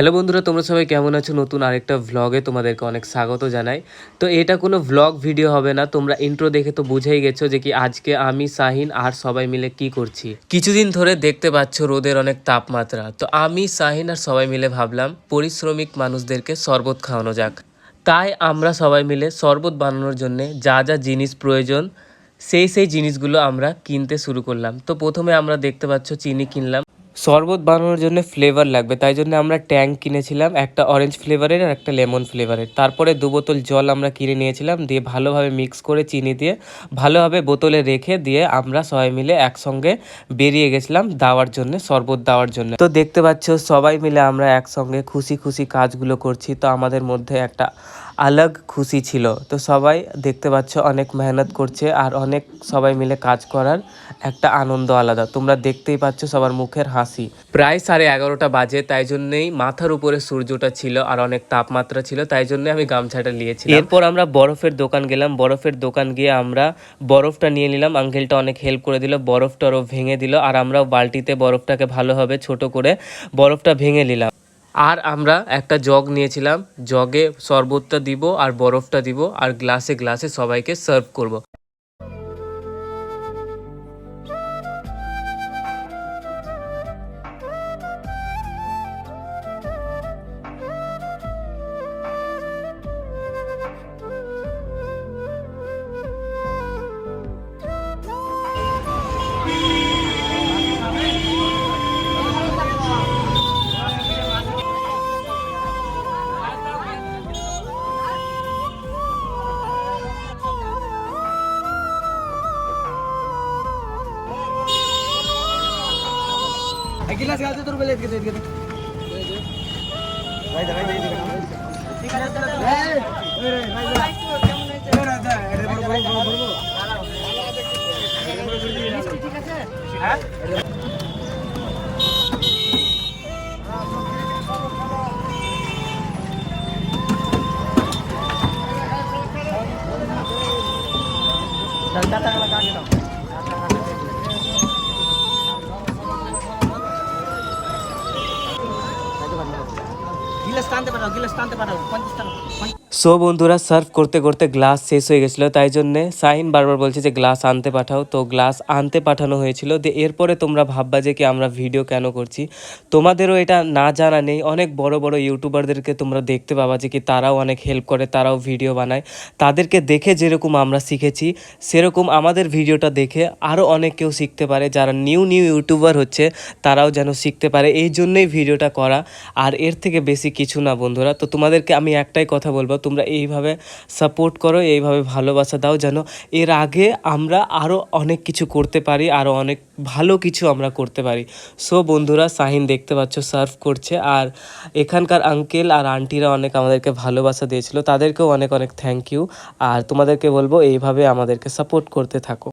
Hello বন্ধুরা, তোমরা সবাই কেমন আছো? নতুন আরেকটা ভ্লগে তোমাদেরকে অনেক স্বাগত জানাই। তো এটা কোনো ভ্লগ ভিডিও হবে না, তোমরা ইন্ট্রো দেখে তো বুঝেই গেছো যে কি আজকে আমি, শাহিন আর সবাই মিলে কি করছি। কিছুদিন ধরে দেখতে পাচ্ছ রোদের অনেক তাপমাত্রা। তো আমি, শাহিন আর সবাই মিলে ভাবলাম, পরিশ্রমিক মানুষদেরকে শরবত খাওয়ানো যাক। তাই আমরা সবাই মিলে শরবত বানানোর জন্যে যা যা জিনিস প্রয়োজন, সেই সেই জিনিসগুলো আমরা কিনতে শুরু করলাম। তো প্রথমে আমরা দেখতে পাচ্ছ, চিনি কিনলাম। শরবত বানানোর জন্য ফ্লেভার লাগবে। তাই জন্য আমরা ট্যাঙ্ক কিনেছিলাম, একটা অরেঞ্জ ফ্লেভারের আর একটা লেমন ফ্লেভারের তারপরে দু বোতল জল আমরা কিনে নিয়েছিলাম, দিয়ে ভালোভাবে মিক্স করে চিনি দিয়ে, ভালোভাবে বোতলে রেখে দিয়ে আমরা সবাই মিলে একসঙ্গে বেরিয়ে গেছিলাম দেওয়ার জন্য, শরবত দেওয়ার জন্য। তো দেখতে পাচ্ছ, সবাই মিলে আমরা একসঙ্গে খুশি খুশি কাজগুলো করছি। তো আমাদের মধ্যে একটা আলাগ খুশি ছিল। তো সবাই দেখতে পাচ্ছ অনেক মেহনত করছে আর অনেক সবাই মিলে কাজ করার একটা আনন্দ আলাদা। তোমরা দেখতেই পাচ্ছ সবার মুখের হাসি। প্রায় সাড়ে এগারোটা বাজে, তাই জন্যেই মাথার উপরে সূর্যটা ছিল আর অনেক তাপমাত্রা ছিল, তাই জন্য আমি গামছাটা নিয়েছি এরপর আমরা বরফের দোকান গেলাম। বরফের দোকান গিয়ে আমরা বরফটা নিয়ে নিলাম। আঙ্কেলটা অনেক হেল্প করে দিল, বরফটারও ভেঙে দিল আর আমরাও বালতিতে বরফটাকে ভালোভাবে ছোট করে বরফটা ভেঙে নিলাম। আর আমরা একটা জগ নিয়েছিলাম। জগে শরবতটা দিব আর বরফটা দিব আর গ্লাসে গ্লাসে সবাইকে সার্ভ করব। गिलास घालते तर बोले इतके इतके राईट সো বন্ধুরা, সার্ভ করতে করতে গ্লাস শেষ হয়ে গেছিল, তাই জন্যে সাইন বারবার বলছে যে গ্লাস আনতে পাঠাও। তো গ্লাস আনতে পাঠানো হয়েছিল, দিয়ে এরপরে তোমরা ভাববা যে কি আমরা ভিডিও কেন করছি। তোমাদেরও এটা না জানা নেই, অনেক বড় বড় ইউটিউবারদেরকে তোমরা দেখতে পাবা যে কি তারাও অনেক হেল্প করে, তারাও ভিডিও বানায়। তাদেরকে দেখে যেরকম আমরা শিখেছি, সেরকম আমাদের ভিডিওটা দেখে আরও অনেক কেউ শিখতে পারে। যারা নিউ নিউ ইউটিউবার হচ্ছে, তারাও যেন শিখতে পারে, এই জন্যই ভিডিওটা করা। আর এর থেকে বেশি কিছু না বন্ধুরা? তো তোমাদেরকে আমি একটাই কথা বলব, তোমরা এইভাবে সাপোর্ট করো, এইভাবে ভালোবাসা দাও যেন এর আগে আমরা আরও অনেক কিছু করতে পারি আরও অনেক ভালো কিছু আমরা করতে পারি। সো বন্ধুরা সাহিন দেখতে পাচ্ছ সার্ভ করছে আর এখানকার আঙ্কেল আর আন্টিরা অনেক আমাদেরকে ভালোবাসা দিয়েছিল, তাদেরকেও অনেক অনেক থ্যাংক ইউ আর তোমাদেরকে বলব, এইভাবে আমাদেরকে সাপোর্ট করতে থাকো।